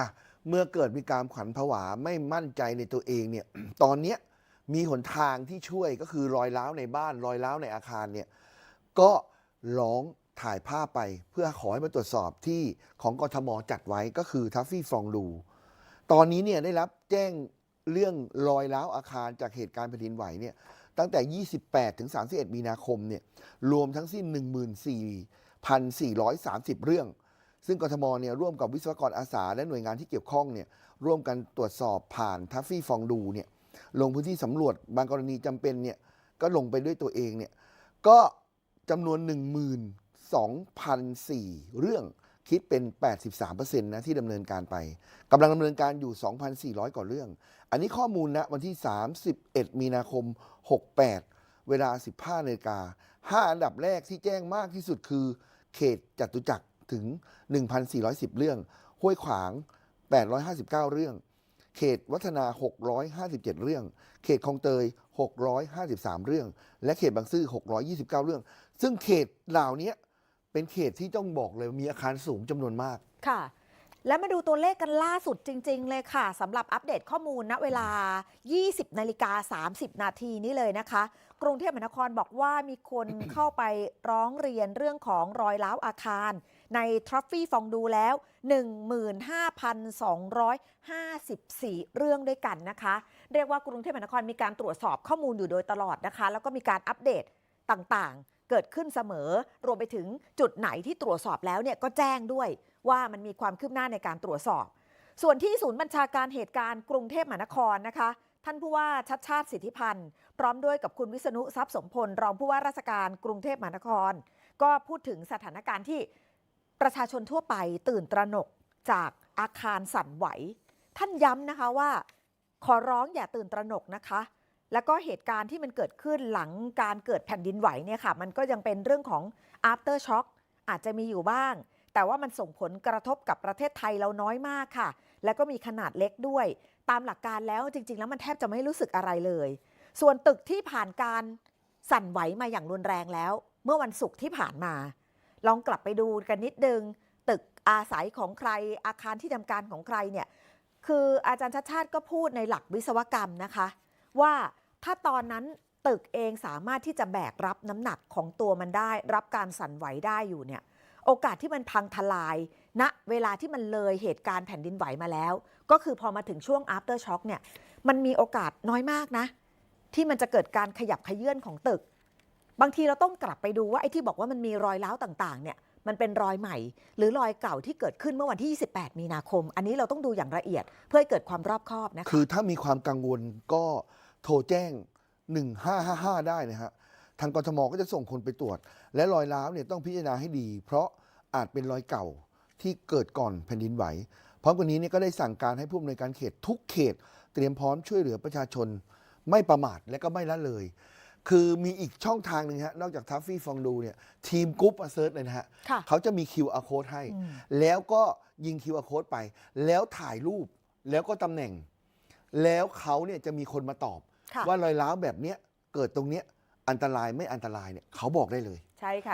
อะเมื่อเกิดมีการขวัญผวาไม่มั่นใจในตัวเองเนี่ย ตอนเนี้ยมีหนทางที่ช่วยก็คือรอยร้าวในบ้านรอยร้าวในอาคารเนี่ยก็ร้องถ่ายภาพไปเพื่อขอให้มาตรวจสอบที่ของกทมจัดไว้ก็คือทัฟฟี่ฟองดูตอนนี้เนี่ยได้รับแจ้งเรื่องรอยร้าวอาคารจากเหตุการณ์แผ่นดินไหวเนี่ยตั้งแต่ 28 ถึง 31 มีนาคมเนี่ยรวมทั้งสิ้น 14,430 เรื่อง ซึ่งกทมเนี่ยร่วมกับวิศวกรอาสา และหน่วยงานที่เกี่ยวข้องเนี่ยร่วมกันตรวจสอบผ่านทัฟฟี่ฟองดูเนี่ยลงพื้นที่สำรวจบางกรณีจำเป็นเนี่ยก็ลงไปด้วยตัวเองเนี่ยก็จำนวน 12,004 เรื่องคิดเป็น 83%นะที่ดำเนินการไปกำลังดำเนินการอยู่ 2,400 กว่าเรื่อง อันนี้ข้อมูลนะวันที่ 31 มีนาคม 68 เวลา 15นาฬิกา5อันดับแรกที่แจ้งมากที่สุดคือ เขตจตุจักร ถึง 1,410 เรื่อง ห้วยขวาง 859 เรื่อง เขตวัฒนา 657 เรื่อง เขตคลองเตย 653 เรื่อง และเขตบางซื่อ 629 เรื่อง ซึ่งเขตเหล่านี้เป็นเขตที่ต้องบอกเลยมีอาคารสูงจำนวนมาก ค่ะ แล้วมาดูตัวเลขกันล่าสุดจริง ๆ เลยค่ะสำหรับอัปเดตข้อมูลณเวลา 20 นาฬิกา 30 นาทีนี้เลยนะคะ กรุงเทพมหานครบอกว่ามีคนเข้าไปร้องเรียนเรื่องของรอยร้าวอาคาร ในทรัฟฟี่ฟองดูแล้ว 15,254 เรื่องด้วยกันนะคะ เรียกว่ากรุงเทพมหานครมีการตรวจสอบข้อมูลอยู่โดยตลอดนะคะ แล้วก็มีการอัปเดตต่างๆ เกิดขึ้นเสมอ รวมไปถึงจุดไหนที่ตรวจสอบแล้วเนี่ยก็แจ้งด้วยว่ามันมีความคืบหน้าในการตรวจสอบ ส่วนที่ศูนย์บัญชาการเหตุการณ์กรุงเทพมหานครนะคะ ท่านผู้ว่าชัดชาติสิทธิพันธ์ พร้อมด้วยกับคุณวิษณุทรัพย์สมพล รองผู้ว่าราชการกรุงเทพมหานคร ก็พูดถึงสถานการณ์ที่ ประชาชนทั่วไปตื่นตระหนกจากอาคารสั่นไหว ท่านย้ำนะคะว่า ขอร้องอย่าตื่นตระหนกนะคะ แล้วก็เหตุการณ์ที่มันเกิดขึ้นหลังการเกิดแผ่นดินไหวเนี่ยค่ะ มันก็ยังเป็นเรื่องของ after shock อาจจะมีอยู่บ้าง แต่ว่ามันส่งผลกระทบกับประเทศไทยเราน้อยมากค่ะ แล้วก็มีขนาดเล็กด้วย ตามหลักการแล้วจริง ๆ แล้วมันแทบจะไม่รู้สึกอะไรเลย ส่วนตึกที่ผ่านการสั่นไหวมาอย่างรุนแรงแล้ว เมื่อวันศุกร์ที่ผ่านมา ลองกลับไปดูกันนิดนึง ตึกอาศัยของใครอาคารที่ทำการของใครเนี่ยคืออาจารย์ชัดชาติก็พูดในหลักวิศวกรรมนะคะ ว่าถ้าตอนนั้นตึกเองสามารถที่จะแบกรับน้ำหนักของตัวมันได้ รับการสั่นไหวได้อยู่เนี่ยโอกาสที่มันพังทลายณเวลาที่มันเลยเหตุการณ์แผ่นดินไหวมาแล้ว ก็คือพอมาถึงช่วง after shock เนี่ยมันมีโอกาสน้อยมากนะ ที่มันจะเกิดการขยับขยื่นของตึก บางทีเราต้องกลับไปดูว่าไอ้ที่บอกว่ามันมีรอยร้าวต่างๆเนี่ยมันเป็นรอยใหม่ หรือรอยเก่าที่เกิดขึ้นเมื่อวันที่ 28 มีนาคม อันนี้เราต้องดูอย่างละเอียดเพื่อให้เกิดความรอบคอบนะคะคือถ้ามีความกังวลก็โทรแจ้ง 1555 ได้นะฮะทางกทมก็จะส่งคนไปตรวจ และรอยร้าวเนี่ยต้องพิจารณาให้ดี เพราะอาจเป็นรอยเก่าที่เกิดก่อนแผ่นดินไหวพร้อมกันนี้เนี่ยก็ได้สั่งการให้ผู้อำนวยการเขตทุกเขต เตรียมพร้อมช่วยเหลือประชาชน ไม่ประมาทและก็ไม่ละเลย คือมีอีกช่องทางหนึ่งฮะ นอกจากทัฟฟี่ฟองดูเนี่ย ทีมกรุ๊ปมาเซิร์ชเลยนะฮะ ค่ะ เขาจะมี QR code ให้อืมแล้วก็ยิง QR code ไป แล้วถ่ายรูปแล้วก็ตำแหน่ง แล้วเขาเนี่ยจะมีคนมาตอบ ค่ะ ว่ารอยร้าวแบบเนี้ยเกิดตรงเนี้ยอันตรายไม่อันตรายเนี่ยเขาบอกได้เลย ใช่ค่ะ